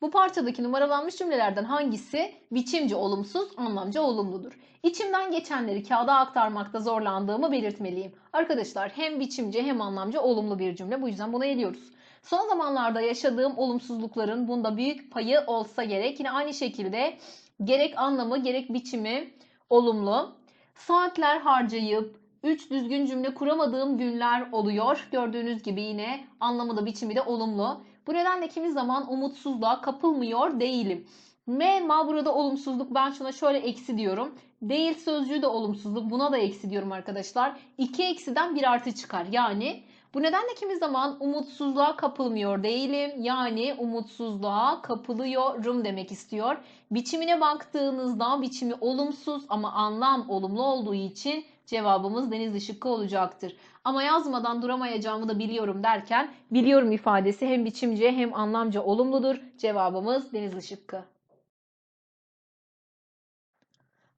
Bu parçadaki numaralanmış cümlelerden hangisi biçimci olumsuz, anlamcı olumludur? İçimden geçenleri kağıda aktarmakta zorlandığımı belirtmeliyim. Arkadaşlar hem biçimci hem anlamcı olumlu bir cümle. Bu yüzden buna eliyoruz. Son zamanlarda yaşadığım olumsuzlukların bunda büyük payı olsa gerek. Yine aynı şekilde gerek anlamı gerek biçimi olumlu. Saatler harcayıp 3 düzgün cümle kuramadığım günler oluyor. Gördüğünüz gibi yine anlamı da biçimi de olumlu. Bu nedenle kimi zaman umutsuzluğa kapılmıyor değilim. M ma burada olumsuzluk. Ben şuna şöyle eksi diyorum. Değil sözcüğü de olumsuzluk. Buna da eksi diyorum arkadaşlar. 2 eksiden 1 artı çıkar. Yani bu nedenle kimi zaman umutsuzluğa kapılmıyor değilim. Yani umutsuzluğa kapılıyorum demek istiyor. Biçimine baktığınızda biçimi olumsuz ama anlam olumlu olduğu için cevabımız Denizli şıkkı olacaktır. Ama yazmadan duramayacağımı da biliyorum derken biliyorum ifadesi hem biçimce hem anlamca olumludur. Cevabımız Denizli şıkkı.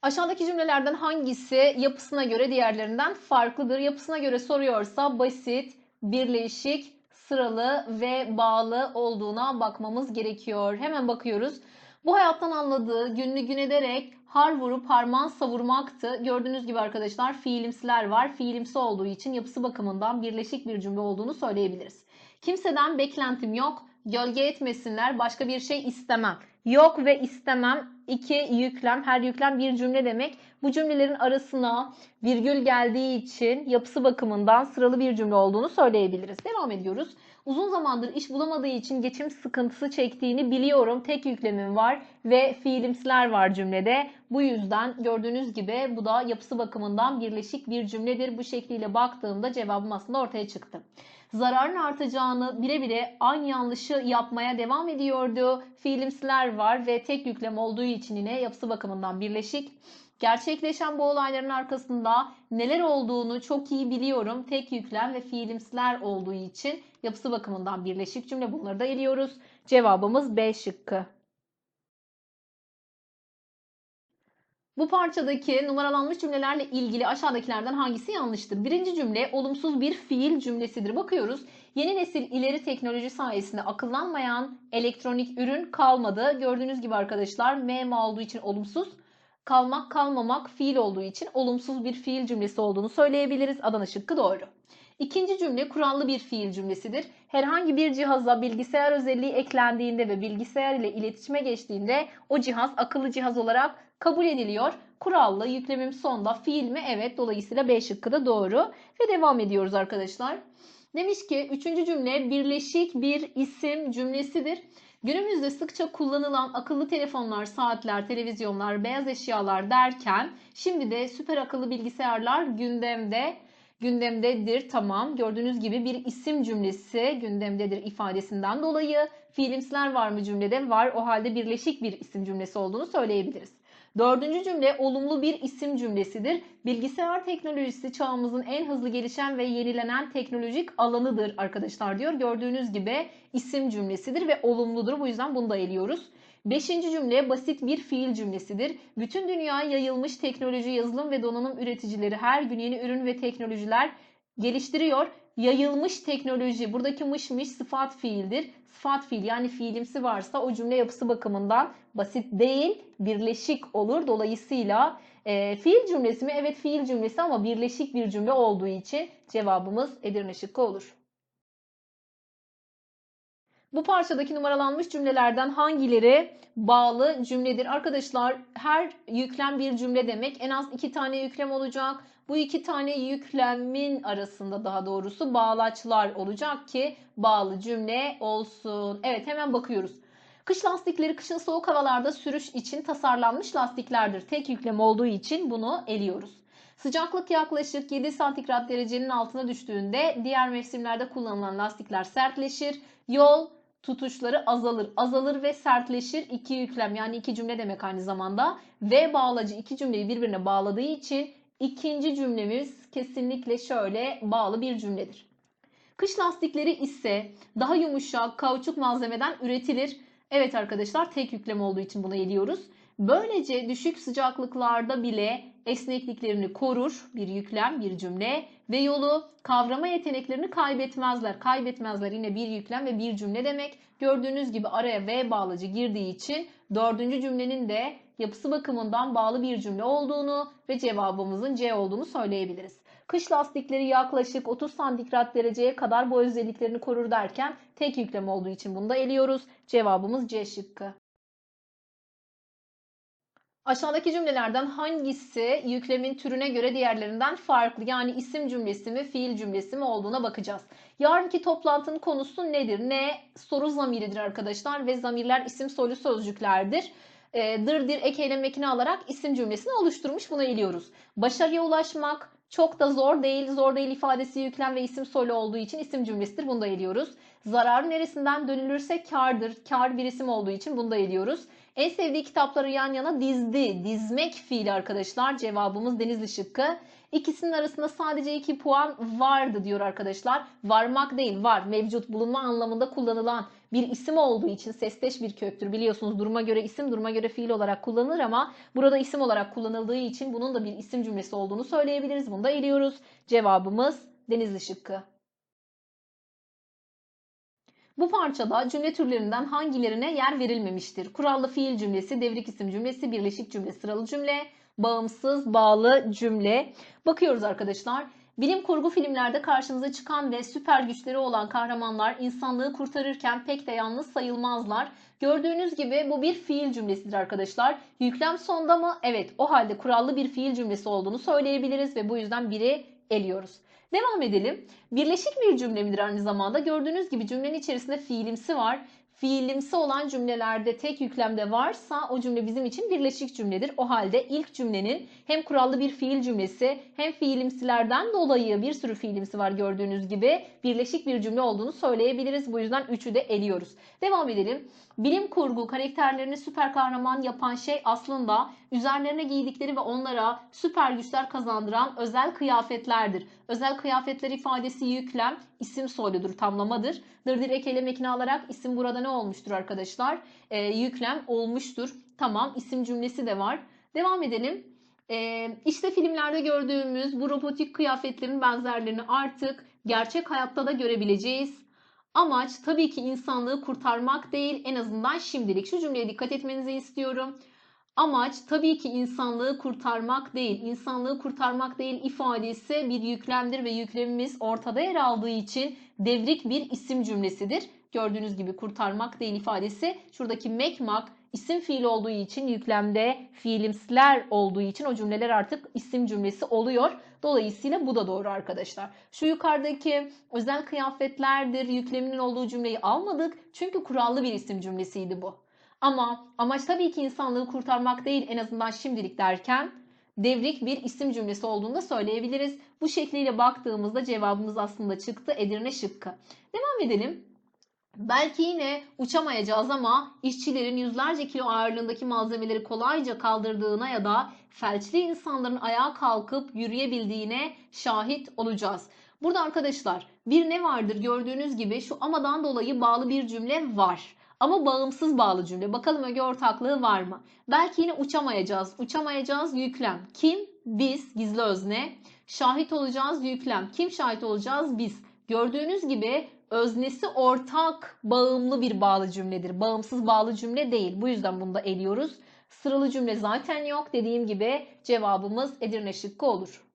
Aşağıdaki cümlelerden hangisi yapısına göre diğerlerinden farklıdır? Yapısına göre soruyorsa basit, birleşik, sıralı ve bağlı olduğuna bakmamız gerekiyor. Hemen bakıyoruz. Bu hayattan anladığı günlü gün ederek har vurup harman savurmaktı. Gördüğünüz gibi arkadaşlar fiilimsiler var. Fiilimsi olduğu için yapısı bakımından birleşik bir cümle olduğunu söyleyebiliriz. Kimseden beklentim yok. Gölge etmesinler. Başka bir şey istemem. Yok ve istemem iki yüklem. Her yüklem bir cümle demek. Bu cümlelerin arasına virgül geldiği için yapısı bakımından sıralı bir cümle olduğunu söyleyebiliriz. Devam ediyoruz. Uzun zamandır iş bulamadığı için geçim sıkıntısı çektiğini biliyorum. Tek yüklemim var ve fiilimsiler var cümlede. Bu yüzden gördüğünüz gibi bu da yapısı bakımından birleşik bir cümledir. Bu şekliyle baktığımda cevabım aslında ortaya çıktı. Zararın artacağını bile bile aynı yanlışı yapmaya devam ediyordu. Fiilimsiler var ve tek yüklem olduğu için yine yapısı bakımından birleşik. Gerçekleşen bu olayların arkasında neler olduğunu çok iyi biliyorum. Tek yüklem ve fiilimsiler olduğu için yapısı bakımından birleşik cümle bunları da eliyoruz. Cevabımız B şıkkı. Bu parçadaki numaralanmış cümlelerle ilgili aşağıdakilerden hangisi yanlıştır? Birinci cümle olumsuz bir fiil cümlesidir. Bakıyoruz. Yeni nesil ileri teknoloji sayesinde akıllanmayan elektronik ürün kalmadı. Gördüğünüz gibi arkadaşlar M olduğu için olumsuz. Kalmak kalmamak fiil olduğu için olumsuz bir fiil cümlesi olduğunu söyleyebiliriz. Adana şıkkı doğru. İkinci cümle kurallı bir fiil cümlesidir. Herhangi bir cihaza bilgisayar özelliği eklendiğinde ve bilgisayar ile iletişime geçtiğinde o cihaz akıllı cihaz olarak kabul ediliyor. Kurallı yüklemim sonda fiil mi? Evet. Dolayısıyla B şıkkı da doğru. Ve devam ediyoruz arkadaşlar. Demiş ki üçüncü cümle birleşik bir isim cümlesidir. Günümüzde sıkça kullanılan akıllı telefonlar, saatler, televizyonlar, beyaz eşyalar derken şimdi de süper akıllı bilgisayarlar gündemde gündemdedir. Tamam. Gördüğünüz gibi bir isim cümlesi gündemdedir ifadesinden dolayı fiilimsiler var mı cümlede? Var. O halde birleşik bir isim cümlesi olduğunu söyleyebiliriz. Dördüncü cümle olumlu bir isim cümlesidir. Bilgisayar teknolojisi çağımızın en hızlı gelişen ve yenilenen teknolojik alanıdır arkadaşlar diyor. Gördüğünüz gibi isim cümlesidir ve olumludur. Bu yüzden bunu da eliyoruz. Beşinci cümle basit bir fiil cümlesidir. Bütün dünyaya yayılmış teknoloji, yazılım ve donanım üreticileri her gün yeni ürün ve teknolojiler geliştiriyor. Yayılmış teknoloji, buradaki mışmış sıfat fiildir. Sıfat fiil yani fiilimsi varsa o cümle yapısı bakımından basit değil, birleşik olur. Dolayısıyla e, fiil cümlesi mi? Evet fiil cümlesi ama birleşik bir cümle olduğu için cevabımız Edirne şıkkı olur. Bu parçadaki numaralanmış cümlelerden hangileri bağlı cümledir? Arkadaşlar her yüklem bir cümle demek. En az iki tane yüklem olacak. Bu iki tane yüklemin arasında daha doğrusu bağlaçlar olacak ki bağlı cümle olsun. Evet hemen bakıyoruz. Kış lastikleri kışın soğuk havalarda sürüş için tasarlanmış lastiklerdir. Tek yüklem olduğu için bunu eliyoruz. Sıcaklık yaklaşık 7 santigrat derecenin altına düştüğünde diğer mevsimlerde kullanılan lastikler sertleşir. Yol tutuşları azalır. Azalır ve sertleşir iki yüklem yani iki cümle demek aynı zamanda. Ve bağlacı iki cümleyi birbirine bağladığı için ikinci cümlemiz kesinlikle şöyle bağlı bir cümledir. Kış lastikleri ise daha yumuşak kauçuk malzemeden üretilir. Evet arkadaşlar tek yüklem olduğu için bunu eliyoruz. Böylece düşük sıcaklıklarda bile esnekliklerini korur bir yüklem, bir cümle ve yolu kavrama yeteneklerini kaybetmezler. Kaybetmezler yine bir yüklem ve bir cümle demek. Gördüğünüz gibi araya V bağlacı girdiği için dördüncü cümlenin de yapısı bakımından bağlı bir cümle olduğunu ve cevabımızın C olduğunu söyleyebiliriz. Kış lastikleri yaklaşık 30 santigrat dereceye kadar bu özelliklerini korur derken tek yüklem olduğu için bunu da eliyoruz. Cevabımız C şıkkı. Aşağıdaki cümlelerden hangisi yüklemin türüne göre diğerlerinden farklı? Yani isim cümlesi mi, fiil cümlesi mi olduğuna bakacağız. Yarınki toplantının konusu nedir? Ne? Soru zamiridir arkadaşlar ve zamirler isim soylu sözcüklerdir. E, dır dir ek eylem alarak isim cümlesini oluşturmuş. Buna eliyoruz. Başarıya ulaşmak çok da zor değil. Zor değil ifadesi yüklem ve isim soylu olduğu için isim cümlesidir. Bunu da eliyoruz. Zararı neresinden dönülürse kardır. Kar bir isim olduğu için bunu da eliyoruz. En sevdiği kitapları yan yana dizdi. Dizmek fiili arkadaşlar. Cevabımız Denizli şıkkı. İkisinin arasında sadece 2 puan vardı diyor arkadaşlar. Varmak değil var. Mevcut bulunma anlamında kullanılan bir isim olduğu için sesteş bir köktür. Biliyorsunuz duruma göre isim duruma göre fiil olarak kullanılır ama burada isim olarak kullanıldığı için bunun da bir isim cümlesi olduğunu söyleyebiliriz. Bunu da eliyoruz. Cevabımız Denizli şıkkı. Bu parçada cümle türlerinden hangilerine yer verilmemiştir? Kurallı fiil cümlesi, devrik isim cümlesi, birleşik cümle, sıralı cümle, bağımsız, bağlı cümle. Bakıyoruz arkadaşlar. Bilim kurgu filmlerde karşımıza çıkan ve süper güçleri olan kahramanlar insanlığı kurtarırken pek de yalnız sayılmazlar. Gördüğünüz gibi bu bir fiil cümlesidir arkadaşlar. Yüklem sonda mı? Evet. O halde kurallı bir fiil cümlesi olduğunu söyleyebiliriz ve bu yüzden biri eliyoruz. Devam edelim. Birleşik bir cümle midir aynı zamanda? Gördüğünüz gibi cümlenin içerisinde fiilimsi var. Fiilimsi olan cümlelerde tek yüklemde varsa o cümle bizim için birleşik cümledir. O halde ilk cümlenin hem kurallı bir fiil cümlesi hem fiilimsilerden dolayı bir sürü fiilimsi var gördüğünüz gibi birleşik bir cümle olduğunu söyleyebiliriz. Bu yüzden üçü de eliyoruz. Devam edelim. Bilim kurgu karakterlerini süper kahraman yapan şey aslında üzerlerine giydikleri ve onlara süper güçler kazandıran özel kıyafetlerdir. Özel kıyafetler ifadesi yüklem, isim soyludur, tamlamadır. Dırdır ekelem ekini alarak isim burada ne olmuştur arkadaşlar? Ee, yüklem olmuştur. Tamam isim cümlesi de var. Devam edelim. Ee, işte filmlerde gördüğümüz bu robotik kıyafetlerin benzerlerini artık gerçek hayatta da görebileceğiz. Amaç tabii ki insanlığı kurtarmak değil en azından şimdilik. Şu cümleye dikkat etmenizi istiyorum. Amaç tabii ki insanlığı kurtarmak değil. İnsanlığı kurtarmak değil ifadesi bir yüklemdir ve yüklemimiz ortada yer aldığı için devrik bir isim cümlesidir. Gördüğünüz gibi kurtarmak değil ifadesi şuradaki mekmak isim fiil olduğu için yüklemde fiilimsler olduğu için o cümleler artık isim cümlesi oluyor. Dolayısıyla bu da doğru arkadaşlar. Şu yukarıdaki özel kıyafetlerdir yükleminin olduğu cümleyi almadık. Çünkü kurallı bir isim cümlesiydi bu. Ama amaç tabii ki insanlığı kurtarmak değil en azından şimdilik derken devrik bir isim cümlesi olduğunu da söyleyebiliriz. Bu şekliyle baktığımızda cevabımız aslında çıktı Edirne şıkkı. Devam edelim. Belki yine uçamayacağız ama işçilerin yüzlerce kilo ağırlığındaki malzemeleri kolayca kaldırdığına ya da felçli insanların ayağa kalkıp yürüyebildiğine şahit olacağız. Burada arkadaşlar bir ne vardır gördüğünüz gibi şu amadan dolayı bağlı bir cümle var. Ama bağımsız bağlı cümle. Bakalım öge ortaklığı var mı? Belki yine uçamayacağız. Uçamayacağız yüklem. Kim? Biz. Gizli özne. Şahit olacağız yüklem. Kim şahit olacağız? Biz. Gördüğünüz gibi öznesi ortak bağımlı bir bağlı cümledir. Bağımsız bağlı cümle değil. Bu yüzden bunu da eliyoruz. Sıralı cümle zaten yok. Dediğim gibi cevabımız Edirne şıkkı olur.